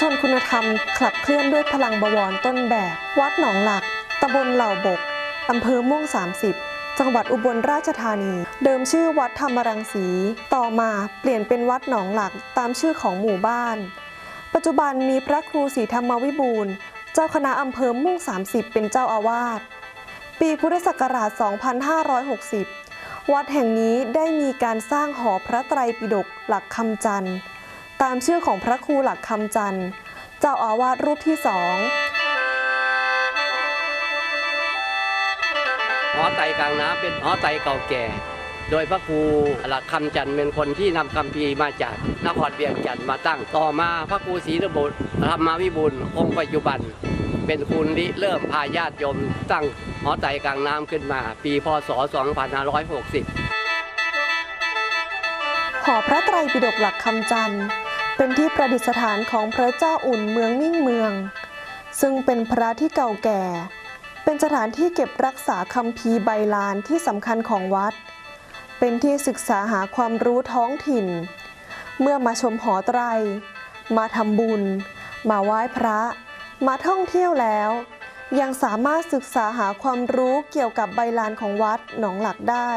ชนคุณธรรม ขับเคลื่อนด้วยพลังบวรต้นแบบ วัดหนองหลัก ตำบลเหล่าบก อำเภอม่วง 30 จังหวัดอุบลราชธานี เดิมชื่อวัดธรรมรังสี ต่อมาเปลี่ยนเป็นวัดหนองหลักตามชื่อของหมู่บ้าน ปัจจุบันมีพระครูศรีธรรมวิบูลเจ้าคณะอำเภอม่วง 30 เป็นเจ้าอาวาส ปีพุทธศักราช 2560 วัดแห่งนี้ได้มีการสร้างหอพระไตรปิฎกหลักคำจันทร์ ตามชื่อของพระครูหลักคำจันทร์เจ้าอาวาสรูปที่สองหอไตกลางน้ำเป็นหอไตเก่าแก่ โดยพระครูหลักคำจันทร์เป็นคนที่นำคำพีมาจากนครเวียงจันทร์มาตั้งต่อมาพระครูศรีระบุธรรมาวิบูลองค์ปัจจุบัน เป็นคุณริเริ่มพาญาติโยมตั้งหอไตกลางน้ำขึ้นมา ปีพศ 2560 หอพระไตรปิฎกหลักคำจันทร์ เป็นที่ประดิษฐานของพระเจ้าอุ่นเมืองมิ่งเมือง ซึ่งเป็นพระที่เก่าแก่ เป็นสถานที่เก็บรักษาคำพีใบลานที่สำคัญของวัด เป็นที่ศึกษาหาความรู้ท้องถิ่น เมื่อมาชมหอไตร มาทำบุญ มาไหว้พระ มาท่องเที่ยวแล้ว ยังสามารถศึกษาหาความรู้เกี่ยวกับใบลานของวัดหนองหลักได้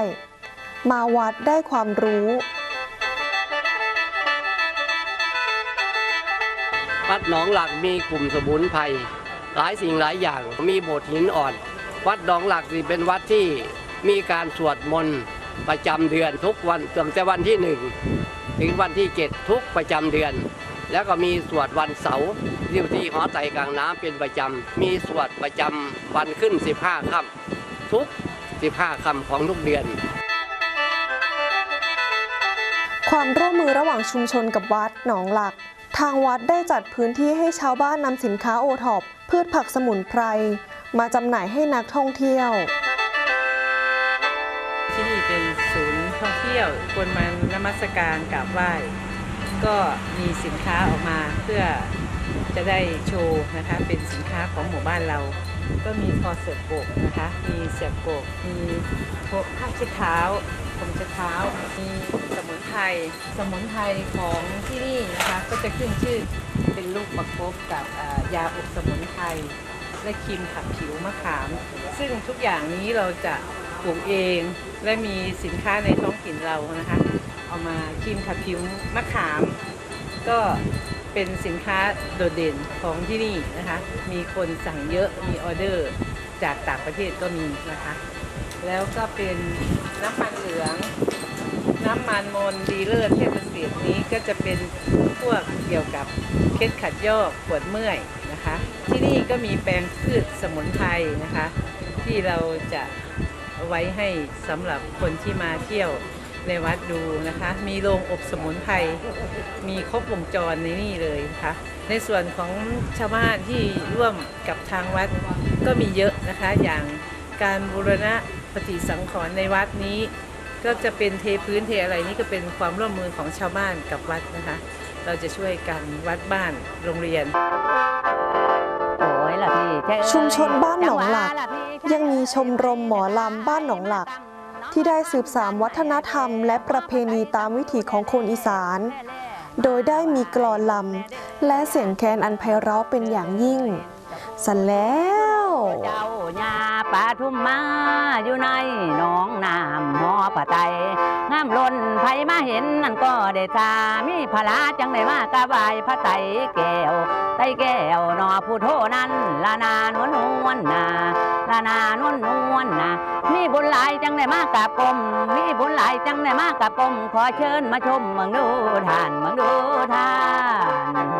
มาวัดได้ความรู้ วัดหนองหลักมีกลุ่มสมุนไพรหลายสิ่งหลายอย่างมีโบสถ์หินอ่อน วัดหนองหลักนี่เป็นวัดที่มีการสวดมนต์ประจำเดือนทุกวันตั้งแต่วันที่หนึ่งถึงวันที่เจ็ดทุกประจำเดือน แล้วก็มีสวดวันเสาร์ที่ที่หอไตกลางน้ำเป็นประจำมีสวดประจำวันขึ้น 15ค่ำทุก 15ค่ำของทุกเดือนความร่วมมือระหว่างชุมชนกับวัดหนองหลัก ทางวัดได้จัดพื้นที่ให้ชาวบ้านนำสินค้าโอท็อปพืชผักสมุนไพร มาจำหน่ายให้นักท่องเที่ยว ที่นี่เป็นศูนย์ท่องเที่ยวคนมานมัสการกราบไหว้ ก็มีสินค้าออกมาเพื่อจะได้โชว์นะคะเป็นสินค้าของหมู่บ้านเรา ก็มีคอเสือกโกกนะคะ มีเสียบโกกมีพวกผ้าเช็ดเท้าผมเช็ดเท้า มีสมุนไพร สมุนไพรของที่นี่นะคะ ก็จะขึ้นชื่อเป็นลูกประคบกับยาอบสมุนไพร และครีมขัดผิวมะขาม ซึ่งทุกอย่างนี้เราจะปลูกเองและมีสินค้าในท้องถิ่นเรานะคะ เอามาครีมขัดผิวมะขาม ก็ เป็นสินค้าโดดเด่นของที่นี่นะคะ มีคนสั่งเยอะมีออเดอร์จากต่างประเทศก็มีนะคะ แล้วก็เป็นน้ำมันเหลือง น้ำมันมนดีเลิศเทพเสียนี้ก็จะเป็นพวกเกี่ยวกับเคล็ดขัดยอกปวดเมื่อยนะคะ ที่นี่ก็มีแปลงพืชสมุนไพรนะคะ ที่เราจะไว้ให้สำหรับคนที่มาเที่ยว ในวัดดูนะคะ มีโรงอบสมุนไพร มีครบวงจรในนี่เลยนะคะในส่วนของชาวบ้านที่ร่วมกับทางวัดก็มีเยอะนะคะ อย่างการบูรณะปฏิสังขรณ์ในวัดนี้ ก็จะเป็นเทพื้นเทอะไรนี่ก็เป็นความร่วมมือของชาวบ้านกับวัดนะคะ เราจะช่วยกันวัดบ้านโรงเรียน ชุมชนบ้านหนองหลัก ยังมีชมรมหมอลำบ้านหนองหลัก ที่ได้สืบสานวัฒนธรรม และประเพณีตามวิถีของคนอีสาน โดยได้มีกลอนลำและเสียงแคนอันไพเราะเป็นอย่างยิ่งสันแล้ว เจ้าญาปาทุมมาอยู่ในหนองน้ำ นนั่นก็ได้ตามีพลาจังได้มากระบายพระไตแก้วไตแก้วนอผู้โทนั้นลานานวนวนนาลานานวนวนนามีบุญหลายจังได้มากกับกลมมีบุญหลายจังได้มากกับกลมขอเชิญมาชมเมืองดูทานเมืองดูทาน